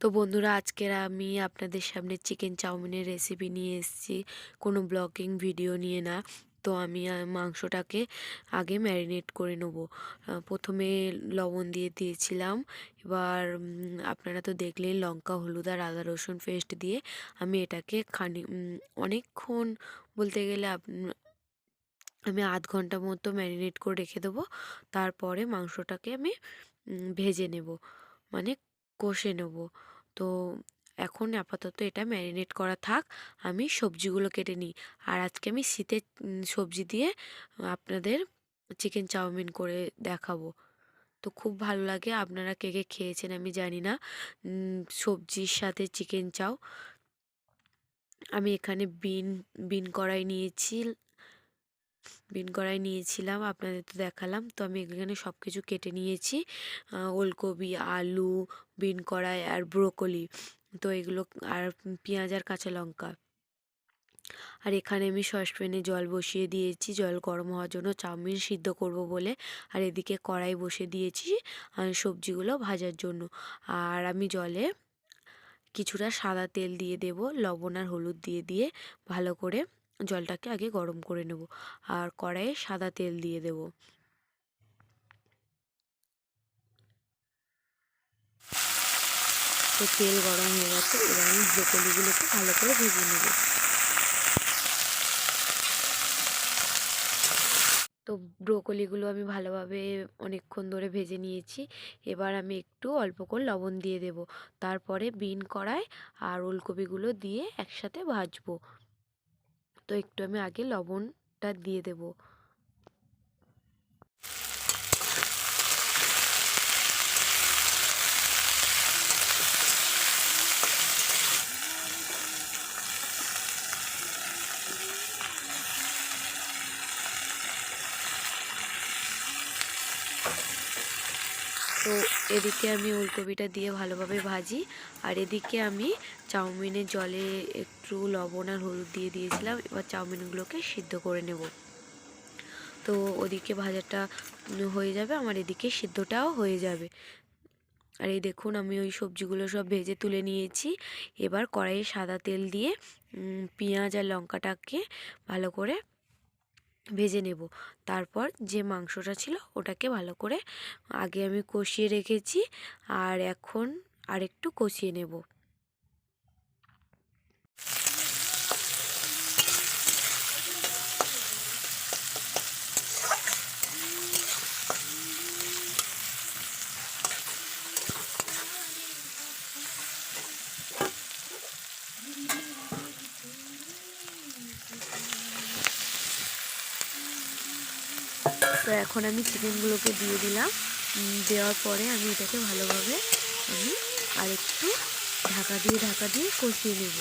তো বন্ধুরা, আজকের আমি আপনাদের সামনে চিকেন চাউমিনের রেসিপি নিয়ে এসেছি। কোনো ব্লগিং ভিডিও নিয়ে না। তো আমি মাংসটাকে আগে ম্যারিনেট করে নেব। প্রথমে লবণ দিয়ে দিয়েছিলাম। এবার আপনারা তো দেখলেন লঙ্কা, হলুদ আর আদা, রসুন পেস্ট দিয়ে আমি এটাকে খানি অনেকক্ষণ বলতে গেলে আমি আধ ঘণ্টা মতো ম্যারিনেট করে রেখে দেবো। তারপরে মাংসটাকে আমি ভেজে নেব। মানে কষে নেব। তো এখন আপাতত এটা ম্যারিনেট করা থাক, আমি সবজিগুলো কেটে নিই। আর আজকে আমি শীতের সবজি দিয়ে আপনাদের চিকেন চাউমিন করে দেখাবো। তো খুব ভালো লাগে, আপনারা কে কে খেয়েছেন আমি জানি না। সবজির সাথে চিকেন চাও আমি এখানে বিন বিন কড়াই নিয়েছি বিন কড়াই নিয়েছিলাম, আপনাদের তো দেখালাম। তো আমি এখানে সব কিছু কেটে নিয়েছি। ওলকপি, আলু, বিন কড়াই আর ব্রোকলি। তো এগুলো আর পেঁয়াজ আর কাঁচা লঙ্কা। আর এখানে আমি সসপ্যানে জল বসিয়ে দিয়েছি। জল গরম হওয়ার জন্য চাউমিন সিদ্ধ করব বলে। আর এদিকে কড়াই বসে দিয়েছি সবজিগুলো ভাজার জন্য। আর আমি জলে কিছুটা সাদা তেল দিয়ে দেব, লবণ আর হলুদ দিয়ে দিয়ে ভালো করে জলটাকে আগে গরম করে নেব আর কড়াইয়ে সাদা তেল দিয়ে দেব। তো তেল গরম হয়ে গেছে, এবার আমি ব্রোকলিগুলোকে ভালো করে ভেজে নেব। তো ব্রোকলিগুলো আমি ভালোভাবে অনেকক্ষণ ধরে ভেজে নিয়েছি, এবার আমি একটু অল্প করে লবণ দিয়ে দেব। তারপরে বিন কড়াই আর ওলকপিগুলো দিয়ে একসাথে ভাজবো। তো একটু আমি আগে লবণটা দিয়ে দেব। তো এদিকে আমি ওলকপিটা দিয়ে ভালোভাবে ভাজি। আর এদিকে আমি চাউমিনের জলে একটু লবণ আর হলুদ দিয়ে দিয়েছিলাম। এবার চাউমিনগুলোকে সিদ্ধ করে নেব। তো ওদিকে ভাজাটা হয়ে যাবে, আমার এদিকে সিদ্ধটাও হয়ে যাবে। আর এই দেখুন, আমি ওই সবজিগুলো সব ভেজে তুলে নিয়েছি। এবার কড়াইয়ে সাদা তেল দিয়ে পেঁয়াজ আর লঙ্কাটাকে ভালো করে ভেজে নেব। তারপর যে মাংসটা ছিল ওটাকে ভালো করে আগে আমি কষিয়ে রেখেছি, আর এখন আর একটু কষিয়ে নেব। তো এখন আমি চিকেনগুলোকে দিয়ে দিলাম। দেওয়ার পরে আমি এটাকে ভালোভাবে আমি আরেকটু ঢাকা দিয়ে ঢাকা দিয়ে কষিয়ে নেব।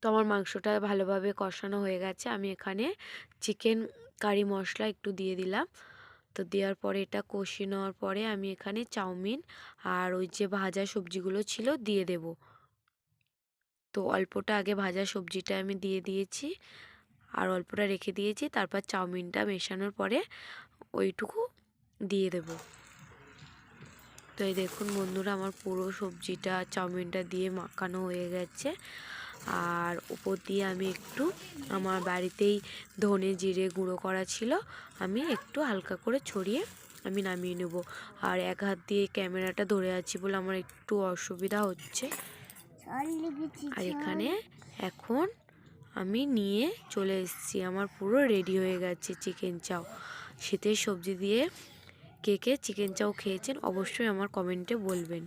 তো আমার মাংসটা ভালোভাবে কষানো হয়ে গেছে। আমি এখানে চিকেন কারি মশলা একটু দিয়ে দিলাম। তো দেওয়ার পরে এটা কষিয়ে নেওয়ার পরে আমি এখানে চাউমিন আর ওই যে ভাজা সবজিগুলো ছিল দিয়ে দেব। তো অল্পটা আগে ভাজা সবজিটা আমি দিয়ে দিয়েছি আর অল্পটা রেখে দিয়েছি। তারপর চাউমিনটা মেশানোর পরে ওইটুকু দিয়ে দেব। তো এই দেখুন বন্ধুরা, আমার পুরো সবজিটা চাউমিনটা দিয়ে মাখানো হয়ে গেছে। আর উপর দিয়ে আমি একটু আমার বাড়িতেই ধনে জিরে গুঁড়ো করা ছিল আমি একটু হালকা করে ছড়িয়ে আমি নামিয়ে নেব। আর এক হাত দিয়ে ক্যামেরাটা ধরে আছি বলে আমার একটু অসুবিধা হচ্ছে। আর এখানে এখন আমি নিয়ে চলে এসেছি আমার পুরো রেডি হয়ে গেছে চিকেন চাও। শীতের সবজি দিয়ে কে কে চিকেন চাও খেয়েছেন অবশ্যই আমার কমেন্টে বলবেন।